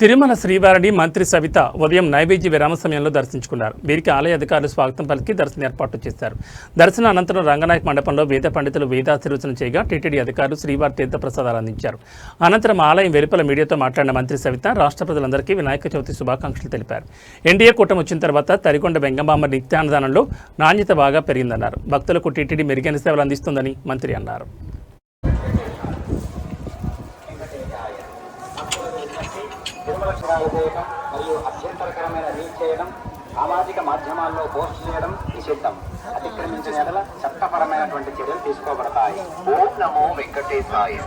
తిరుమల శ్రీవారిని మంత్రి సవిత ఉదయం నైవేద్య విరామ సమయంలో దర్శించుకున్నారు. వీరికి ఆలయ అధికారులు స్వాగతం పలికి దర్శన ఏర్పాట్లు చేశారు. దర్శన అనంతరం రంగనాయక మండపంలో వేద పండితులు వేదాశీర్వచన చేయగా టీటీడీ అధికారులు శ్రీవారి తీర్థప్రసాదాలు అందించారు. అనంతరం ఆలయం వెలుపల మీడియాతో మాట్లాడిన మంత్రి సవిత రాష్ట్ర ప్రజలందరికీ వినాయక చవితి శుభాకాంక్షలు తెలిపారు. ఎన్డీఏ కూటమి వచ్చిన తర్వాత తరికొండ వెంగమామ నిత్యాన్నదానంలో నాణ్యత బాగా పెరిగిందన్నారు. భక్తులకు టీటీడీ మెరుగైన సేవలు అందిస్తుందని మంత్రి అన్నారు. తిరుమల శివాలు చేయడం మరియు అభ్యంతరకరమైన రీల్ చేయడం సామాజిక మాధ్యమాల్లో పోస్ట్ చేయడం నిషిద్ధం అతిక్రమించిన ఎడల చట్టపరమైనటువంటి చర్యలు తీసుకోబడతాయి ఓం నమో వెంకటేశాయ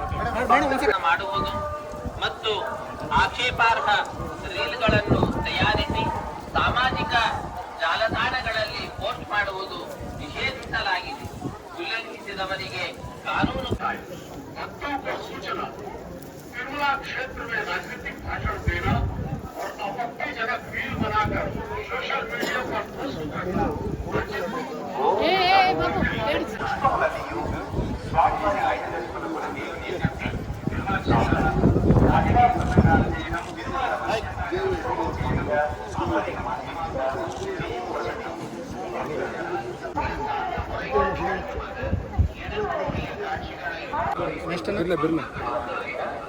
ಮಾಡುವುದು ಮತ್ತು ಆಕ್ಷೇಪಾರ್ಹ ರೀಲ್ಗಳನ್ನು ತಯಾರಿಸಿ ಸಾಮಾಜಿಕ ಜಾಲತಾಣಗಳಲ್ಲಿ ಪೋಸ್ಟ್ ಮಾಡುವುದು ನಿಷೇಧಿಸಲಾಗಿದೆ ಉಲ್ಲಂಘಿಸಿದವರಿಗೆ ಕಾನೂನು तिरुमला क्षेत्र में राजनीतिक भाषण देना और आपत्तिजनक रील बनाकर सोशल मीडिया पर पोस्ट करना।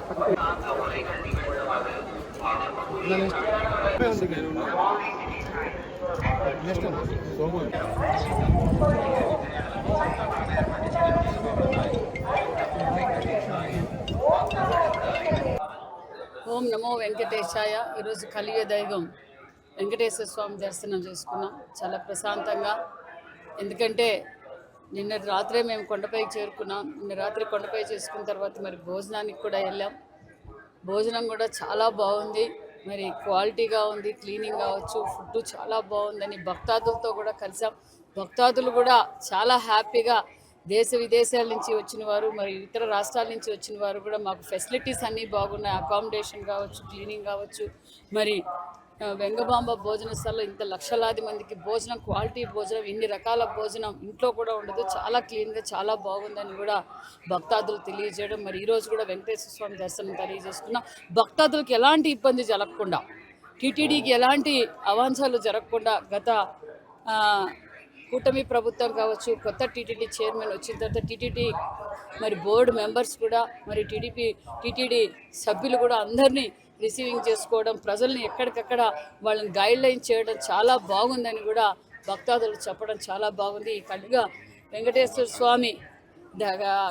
ఓం నమో వెంకటేశాయ. ఈరోజు కలియ దైవం వెంకటేశ్వర స్వామి దర్శనం చేసుకున్నాం. చాలా ప్రశాంతంగా. ఎందుకంటే నిన్న రాత్రే మేము కొండపైకి చేరుకున్నాం. నిన్న రాత్రి కొండపై చేసుకున్న తర్వాత మరి భోజనానికి కూడా వెళ్ళాం. భోజనం కూడా చాలా బాగుంది. మరి క్వాలిటీగా ఉంది క్లీనింగ్ కావచ్చు ఫుడ్ చాలా బాగుందని భక్తాదులతో కూడా కలిసాం. భక్తాదులు కూడా చాలా హ్యాపీగా దేశ విదేశాల నుంచి వచ్చిన వారు మరి ఇతర రాష్ట్రాల నుంచి వచ్చిన వారు కూడా మాకు ఫెసిలిటీస్ అన్నీ బాగున్నాయి. అకామిడేషన్ కావచ్చు క్లీనింగ్ కావచ్చు. మరి వెంగబాంబ భోజనశాలలో ఇంత లక్షలాది మందికి భోజనం క్వాలిటీ భోజనం ఇన్ని రకాల భోజనం ఇంట్లో కూడా ఉండదు. చాలా క్లీన్గా చాలా బాగుందని కూడా భక్తాదులు తెలియజేయడం. మరి ఈరోజు కూడా వెంకటేశ్వర స్వామి దర్శనం తెలియజేసుకున్నాం. భక్తాదులకు ఎలాంటి ఇబ్బంది జరగకుండా టీటీడీకి ఎలాంటి అవాంఛాలు జరగకుండా గత కూటమి ప్రభుత్వం కావచ్చు కొత్త టీటీడీ చైర్మన్ వచ్చిన తర్వాత టీటీడీ మరి బోర్డు మెంబర్స్ కూడా మరి టీడీపీ టీటీడీ సభ్యులు కూడా అందరినీ రిసీవింగ్ చేసుకోవడం ప్రజల్ని ఎక్కడికక్కడ వాళ్ళని గైడ్ లైన్ చేయడం చాలా బాగుందని కూడా భక్తాదులు చెప్పడం చాలా బాగుంది. ఈ కడిగా వెంకటేశ్వర స్వామి